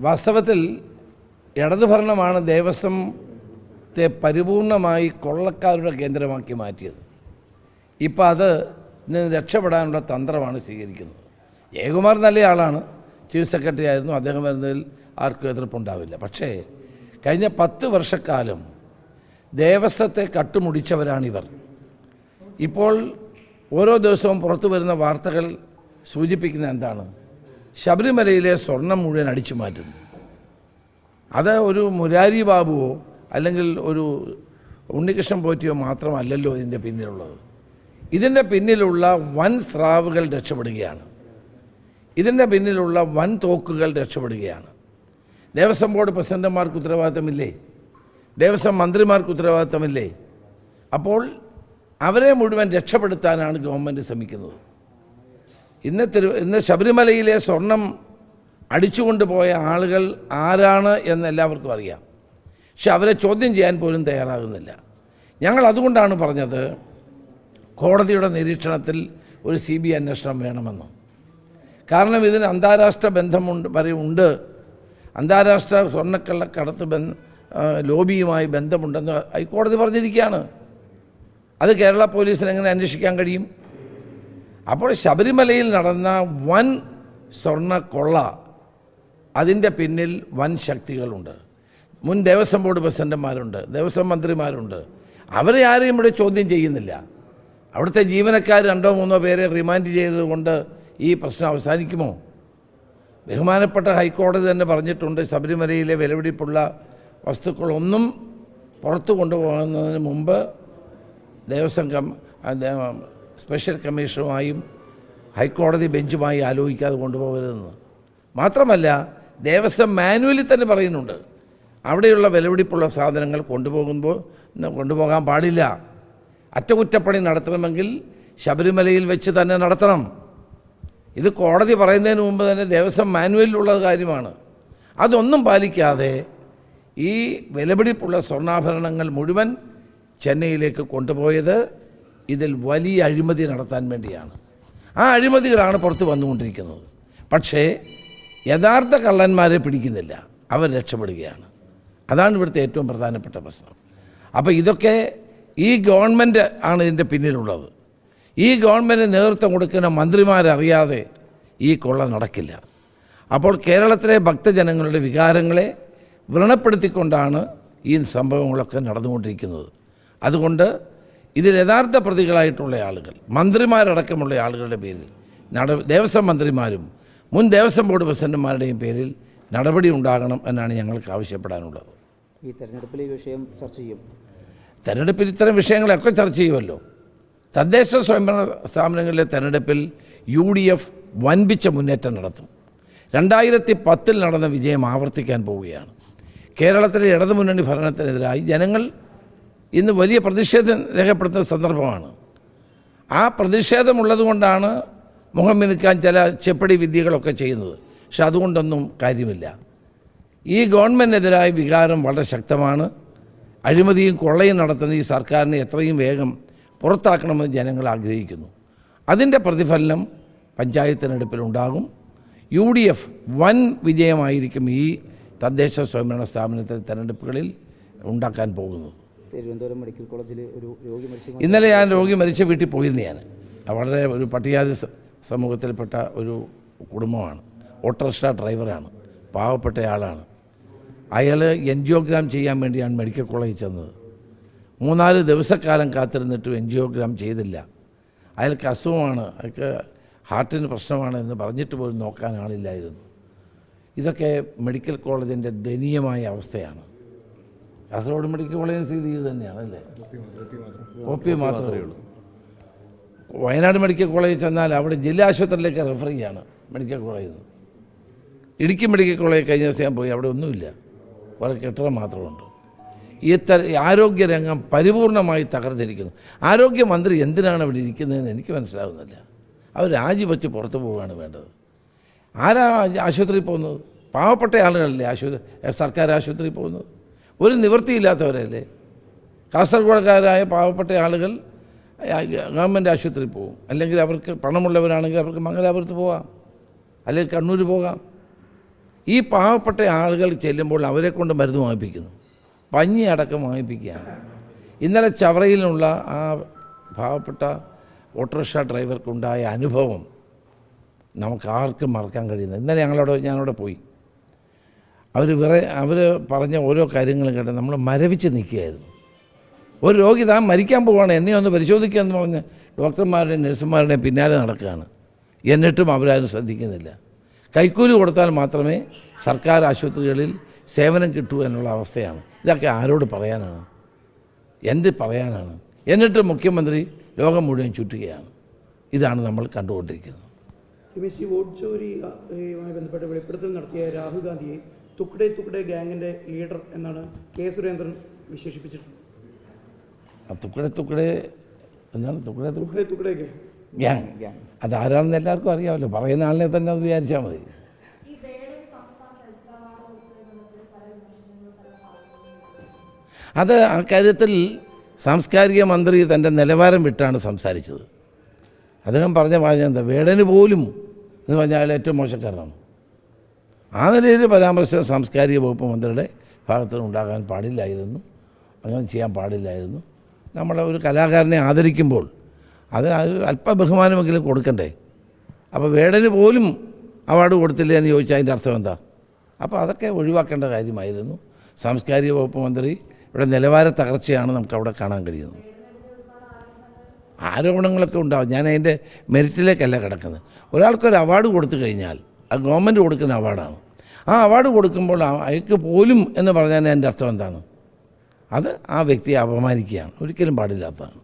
വാസ്തവത്തിൽ ഇടതുഭരണമാണ് ദേവസ്വത്തെ പരിപൂർണമായി കൊള്ളക്കാരുടെ കേന്ദ്രമാക്കി മാറ്റിയത്. ഇപ്പം അത് നിന്ന് രക്ഷപ്പെടാനുള്ള തന്ത്രമാണ് സ്വീകരിക്കുന്നത്. ജയകുമാർ നല്ല ആളാണ് ചീഫ് സെക്രട്ടറി ആയിരുന്നു. അദ്ദേഹം വരുന്നതിൽ ആർക്കും എതിർപ്പുണ്ടാവില്ല. പക്ഷേ കഴിഞ്ഞ പത്ത് വർഷക്കാലം ദേവസ്വത്തെ കട്ടുമുടിച്ചവരാണിവർ. ഇപ്പോൾ ഓരോ ദിവസവും പുറത്തു വരുന്ന വാർത്തകൾ സൂചിപ്പിക്കുന്ന എന്താണ്? ശബരിമലയിലെ സ്വർണം മുഴുവൻ അടിച്ചു മാറ്റുന്നു. അത് ഒരു മുരാരി ബാബുവോ അല്ലെങ്കിൽ ഒരു ഉണ്ണികൃഷ്ണൻ പോറ്റിയോ മാത്രമല്ലല്ലോ ഇതിന്റെ പിന്നിലുള്ളത്. ഇതിന്റെ പിന്നിലുള്ള വൻ സ്രാവുകൾ രക്ഷപ്പെടുകയാണ്. ഇതിന്റെ പിന്നിലുള്ള വൻ തോക്കുകൾ രക്ഷപ്പെടുകയാണ്. ദേവസ്വം ബോർഡ് പ്രസിഡന്റുമാർക്ക് ഉത്തരവാദിത്തമില്ലേ? ദേവസ്വം മന്ത്രിമാർക്ക് ഉത്തരവാദിത്തമില്ലേ? അപ്പോൾ അവരെ മുഴുവൻ രക്ഷപ്പെടുത്താനാണ് ഗവൺമെന്റ് ശ്രമിക്കുന്നത്. ഇന്ന് തിരു ഇന്ന് ശബരിമലയിലെ സ്വർണം അടിച്ചുകൊണ്ട് പോയ ആളുകൾ ആരാണ് എന്ന് എല്ലാവർക്കും അറിയാം. പക്ഷെ അവരെ ചോദ്യം ചെയ്യാൻ പോലും തയ്യാറാകുന്നില്ല. ഞങ്ങൾ അതുകൊണ്ടാണ് പറഞ്ഞത് കോടതിയുടെ നിരീക്ഷണത്തിൽ ഒരു സി ബി അന്വേഷണം വേണമെന്ന്. കാരണം ഇതിന് അന്താരാഷ്ട്ര ബന്ധമുണ്ട് വരെ ഉണ്ട്. അന്താരാഷ്ട്ര സ്വർണക്കള്ളക്കടത്ത് ബന്ധ ലോബിയുമായി ബന്ധമുണ്ടെന്ന് ഹൈക്കോടതി പറഞ്ഞിരിക്കുകയാണ്. അത് കേരള പോലീസിന് എങ്ങനെ അന്വേഷിക്കാൻ കഴിയും? അപ്പോൾ ശബരിമലയിൽ നടന്ന വൻ സ്വർണ കൊള്ള അതിന്റെ പിന്നിൽ വൻ ശക്തികളുണ്ട്. മുൻ ദേവസ്വം ബോർഡ് പ്രസിഡന്റുമാരുണ്ട് ദേവസ്വം മന്ത്രിമാരുണ്ട്. അവരെ ആരെയും ഇവിടെ ചോദ്യം ചെയ്യുന്നില്ല. അവിടുത്തെ ജീവനക്കാർ രണ്ടോ മൂന്നോ പേരെ റിമാൻഡ് ചെയ്തതുകൊണ്ട് ഈ പ്രശ്നം അവസാനിക്കുമോ? ബഹുമാനപ്പെട്ട ഹൈക്കോടതി തന്നെ പറഞ്ഞിട്ടുണ്ട് ശബരിമലയിലെ വിലപിടിപ്പുള്ള വസ്തുക്കളൊന്നും പുറത്തു കൊണ്ടുപോകുന്നതിന് മുമ്പ് ദേവസ്വം സ്പെഷ്യൽ കമ്മീഷനുമായും ഹൈക്കോടതി ബെഞ്ചുമായി ആലോചിക്കാതെ കൊണ്ടുപോകരുതെന്ന്. മാത്രമല്ല ദേവസ്വം മാനുവലിൽ തന്നെ പറയുന്നുണ്ട്. അവിടെയുള്ള വിലപിടിപ്പുള്ള സാധനങ്ങൾ കൊണ്ടുപോകുമ്പോൾ കൊണ്ടുപോകാൻ പാടില്ല. അറ്റകുറ്റപ്പണി നടത്തണമെങ്കിൽ ശബരിമലയിൽ വെച്ച് തന്നെ നടത്തണം. ഇത് കോടതി പറയുന്നതിന് മുമ്പ് തന്നെ ദേവസ്വം മാനുവലിലുള്ള കാര്യമാണ്. അതൊന്നും പാലിക്കാതെ ഈ വിലപിടിപ്പുള്ള സ്വർണാഭരണങ്ങൾ മുഴുവൻ ചെന്നൈയിലേക്ക് കൊണ്ടുപോയത് ഇതിൽ വലിയ അഴിമതി നടത്താൻ വേണ്ടിയാണ്. ആ അഴിമതികളാണ് പുറത്ത് വന്നുകൊണ്ടിരിക്കുന്നത്. പക്ഷേ യഥാർത്ഥ കള്ളന്മാരെ പിടിക്കുന്നില്ല. അവർ രക്ഷപ്പെടുകയാണ്. അതാണ് ഇവിടുത്തെ ഏറ്റവും പ്രധാനപ്പെട്ട പ്രശ്നം. അപ്പോൾ ഇതൊക്കെ ഈ ഗവൺമെന്റ് ആണ് ഇതിന്റെ പിന്നിലുള്ളത്. ഈ ഗവൺമെന്റ് നേതൃത്വം കൊടുക്കുന്ന മന്ത്രിമാരറിയാതെ ഈ കൊള്ള നടക്കില്ല. അപ്പോൾ കേരളത്തിലെ ഭക്തജനങ്ങളുടെ വികാരങ്ങളെ വ്രണപ്പെടുത്തിക്കൊണ്ടാണ് ഈ സംഭവങ്ങളൊക്കെ നടന്നുകൊണ്ടിരിക്കുന്നത്. അതുകൊണ്ട് ഇതിൽ യഥാർത്ഥ പ്രതികളായിട്ടുള്ള ആളുകൾ മന്ത്രിമാരടക്കമുള്ള ആളുകളുടെ പേരിൽ നട ദേവസ്വം മന്ത്രിമാരും മുൻ ദേവസ്വം ബോർഡ് പ്രസിഡന്റുമാരുടെയും പേരിൽ നടപടി ഉണ്ടാകണം എന്നാണ് ഞങ്ങൾക്ക് ആവശ്യപ്പെടാനുള്ളത്. ഈ തെരഞ്ഞെടുപ്പിൽ ഈ വിഷയം ചർച്ച ചെയ്യും. തെരഞ്ഞെടുപ്പിൽ ഇത്തരം വിഷയങ്ങളൊക്കെ ചർച്ച ചെയ്യുമല്ലോ. തദ്ദേശ സ്വയംഭരണ സ്ഥാപനങ്ങളിലെ തെരഞ്ഞെടുപ്പിൽ യു ഡി എഫ് വൻപിച്ച മുന്നേറ്റം നടത്തും. രണ്ടായിരത്തി പത്തിൽ നടന്ന വിജയം ആവർത്തിക്കാൻ പോവുകയാണ്. കേരളത്തിലെ ഇടതുമുന്നണി ഭരണത്തിനെതിരായി ജനങ്ങൾ ഇന്ന് വലിയ പ്രതിഷേധം രേഖപ്പെടുത്തുന്ന സന്ദർഭമാണ്. ആ പ്രതിഷേധമുള്ളതുകൊണ്ടാണ് മുഖം മിനുക്കാൻ ചില ചെപ്പടി വിദ്യകളൊക്കെ ചെയ്യുന്നത്. പക്ഷെ അതുകൊണ്ടൊന്നും കാര്യമില്ല. ഈ ഗവൺമെന്റിനെതിരായ വികാരം വളരെ ശക്തമാണ്. അഴിമതിയും കൊള്ളയും നടത്തുന്ന ഈ സർക്കാരിനെ എത്രയും വേഗം പുറത്താക്കണമെന്ന് ജനങ്ങൾ ആഗ്രഹിക്കുന്നു. അതിന്റെ പ്രതിഫലനം പഞ്ചായത്ത് തിരഞ്ഞെടുപ്പിൽ ഉണ്ടാകും യു ഡി എഫ് വൻ വിജയമായിരിക്കും ഈ തദ്ദേശ സ്വയംഭരണ സ്ഥാപനത്തിലെ തെരഞ്ഞെടുപ്പുകളിൽ ഉണ്ടാക്കാൻ പോകുന്നത്. തിരുവനന്തപുരം മെഡിക്കൽ കോളേജിൽ ഒരു രോഗി മരിച്ചു ഇന്നലെ ഞാൻ രോഗി മരിച്ച വീട്ടിൽ പോയിരുന്നു ഞാൻ. വളരെ ഒരു പട്ടികാതി സമൂഹത്തിൽപ്പെട്ട ഒരു കുടുംബമാണ്. ഓട്ടോറിക്ഷ ഡ്രൈവറാണ്. പാവപ്പെട്ട ആളാണ്. അയാൾ എൻജിയോഗ്രാം ചെയ്യാൻ വേണ്ടിയാണ് മെഡിക്കൽ കോളേജിൽ ചെന്നത്. മൂന്നാൽ ദിവസക്കാലം കാത്തിരുന്നിട്ടും എൻജിയോഗ്രാം ചെയ്തില്ല. അയാൾക്ക് അസുഖമാണ്. അയാൾക്ക് ഹാർട്ടിന് പ്രശ്നമാണ് എന്ന് പറഞ്ഞിട്ട് പോലും നോക്കാൻ ആളില്ലായിരുന്നു. ഇതൊക്കെ മെഡിക്കൽ കോളേജിന്റെ ദയനീയമായ അവസ്ഥയാണ്. കാസർഗോഡ് മെഡിക്കൽ കോളേജ് സ്ഥിതി ഇത് തന്നെയാണ് അല്ലേ? ഒ പി മാത്രമേ ഉള്ളൂ. വയനാട് മെഡിക്കൽ കോളേജിൽ ചെന്നാൽ അവിടെ ജില്ലാ ആശുപത്രിയിലേക്ക് റെഫർ ചെയ്യാണ് മെഡിക്കൽ കോളേജിൽ നിന്ന് ഇടുക്കി മെഡിക്കൽ കോളേജ് കഴിഞ്ഞ ദിവസം ഞാൻ പോയി അവിടെ ഒന്നുമില്ല. കുറേ കെട്ടിടം മാത്രമുണ്ട്. ഈ തര ആരോഗ്യരംഗം പരിപൂർണമായി തകർന്നിരിക്കുന്നു. ആരോഗ്യമന്ത്രി എന്തിനാണ് അവിടെ ഇരിക്കുന്നതെന്ന് എനിക്ക് മനസ്സിലാകുന്നില്ല അവർ രാജിവെച്ച് പുറത്തു പോവുകയാണ് വേണ്ടത്. ആരാ ആശുപത്രിയിൽ പോകുന്നത്? പാവപ്പെട്ട ആളുകളല്ലേ ആശുപത്രി സർക്കാർ ആശുപത്രിയിൽ പോകുന്നത്? ഒരു നിവൃത്തിയില്ലാത്തവരല്ലേ? കാസർഗോഡുകാരായ പാവപ്പെട്ട ആളുകൾ ഗവൺമെന്റ് ആശുപത്രിയിൽ പോകും. അല്ലെങ്കിൽ അവർക്ക് പണമുള്ളവരാണെങ്കിൽ അവർക്ക് മംഗലാപുരത്ത് പോകാം. അല്ലെങ്കിൽ കണ്ണൂർ പോകാം. ഈ പാവപ്പെട്ട ആളുകൾ ചെല്ലുമ്പോൾ അവരെ കൊണ്ട് മരുന്ന് വാങ്ങിപ്പിക്കുന്നു. പഞ്ഞി അടക്കം വാങ്ങിപ്പിക്കുകയാണ്. ഇന്നലെ ചവറയിലുള്ള ആ പാവപ്പെട്ട ഓട്ടോറിക്ഷ ഡ്രൈവർക്കുണ്ടായ അനുഭവം നമുക്ക് ആർക്കും മറക്കാൻ കഴിയുന്നത് ഇന്നലെ ഞങ്ങളവിടെ ഞാനവിടെ പോയി. അവർ വേറെ അവർ പറഞ്ഞ ഓരോ കാര്യങ്ങളും കേട്ട് നമ്മൾ മരവിച്ച് നിൽക്കുകയായിരുന്നു. ഒരു രോഗി താൻ മരിക്കാൻ പോവാണ് എന്നെ ഒന്ന് പരിശോധിക്കുക എന്ന് പറഞ്ഞ് ഡോക്ടർമാരുടെയും നഴ്സുമാരുടെയും പിന്നാലെ നടക്കുകയാണ്. എന്നിട്ടും അവരാരും ശ്രദ്ധിക്കുന്നില്ല. കൈക്കൂലി കൊടുത്താൽ മാത്രമേ സർക്കാർ ആശുപത്രികളിൽ സേവനം കിട്ടൂ എന്നുള്ള അവസ്ഥയാണ്. ഇതൊക്കെ ആരോട് പറയാനാണ്? എന്ത് പറയാനാണ്? എന്നിട്ട് മുഖ്യമന്ത്രി ലോകം മുഴുവൻ ചുറ്റുകയാണ്. ഇതാണ് നമ്മൾ കണ്ടുകൊണ്ടിരിക്കുന്നത്. ബന്ധപ്പെട്ട് വെളിപ്പെടുത്തൽ നടത്തിയ രാഹുൽ ഗാന്ധിയെ തുക്കടെ തുക്കടെ ഗ്യാങ്ങിന്റെ ലീഡർ എന്നാണ് കെ സുരേന്ദ്രൻ വിശേഷിപ്പിച്ചിട്ടുള്ളത്. അത് തുക്കടെ തുക്കടെ എന്താണ് തുക്കടെ തുക്കടെ തുക്കടെ ഗ്യാങ്. അതാരാണെന്ന് എല്ലാവർക്കും അറിയാമല്ലോ. പറയുന്ന ആളിനെ തന്നെ അത് വിചാരിച്ചാൽ മതി. അത് ആ കാര്യത്തിൽ സാംസ്കാരിക മന്ത്രി തന്റെ നിലവാരം വിട്ടാണ് സംസാരിച്ചത്. അദ്ദേഹം പറഞ്ഞ വാചകം എന്താ? വേടന് പോലും എന്ന് പറഞ്ഞാൽ അയാൾ ഏറ്റവും മോശക്കാരനാണ്. ആ നിലയിൽ പരാമർശം സാംസ്കാരിക വകുപ്പ് മന്ത്രിയുടെ ഭാഗത്തുനിന്ന് ഉണ്ടാകാൻ പാടില്ലായിരുന്നു. അങ്ങനെ ചെയ്യാൻ പാടില്ലായിരുന്നു. നമ്മുടെ ഒരു കലാകാരനെ ആദരിക്കുമ്പോൾ അതിന് അത് അല്പ ബഹുമാനമെങ്കിലും കൊടുക്കണ്ടേ? അപ്പോൾ വേടന് പോലും അവാർഡ് കൊടുത്തില്ല എന്ന് ചോദിച്ചാൽ അതിന്റെ അർത്ഥം എന്താ? അപ്പോൾ അതൊക്കെ ഒഴിവാക്കേണ്ട കാര്യമായിരുന്നു. സാംസ്കാരിക വകുപ്പ് മന്ത്രി ഇവിടെ നിലവാര തകർച്ചയാണ് നമുക്ക് അവിടെ കാണാൻ കഴിയുന്നത്. ആരോപണങ്ങളൊക്കെ ഉണ്ടാവും. ഞാൻ അതിന്റെ മെറിറ്റിലേക്കല്ല കിടക്കുന്നത്. ഒരാൾക്കൊരു അവാർഡ് കൊടുത്തു കഴിഞ്ഞാൽ ഗവൺമെന്റ് കൊടുക്കുന്ന അവാർഡാണ്. ആ അവാർഡ് കൊടുക്കുമ്പോൾ അയക്ക് പോലും എന്ന് പറഞ്ഞാൽ എന്റെ അർത്ഥം എന്താണ്? അത് ആ വ്യക്തിയെ അപമാനിക്കുകയാണ്. ഒരിക്കലും പാടില്ലാത്തതാണ്.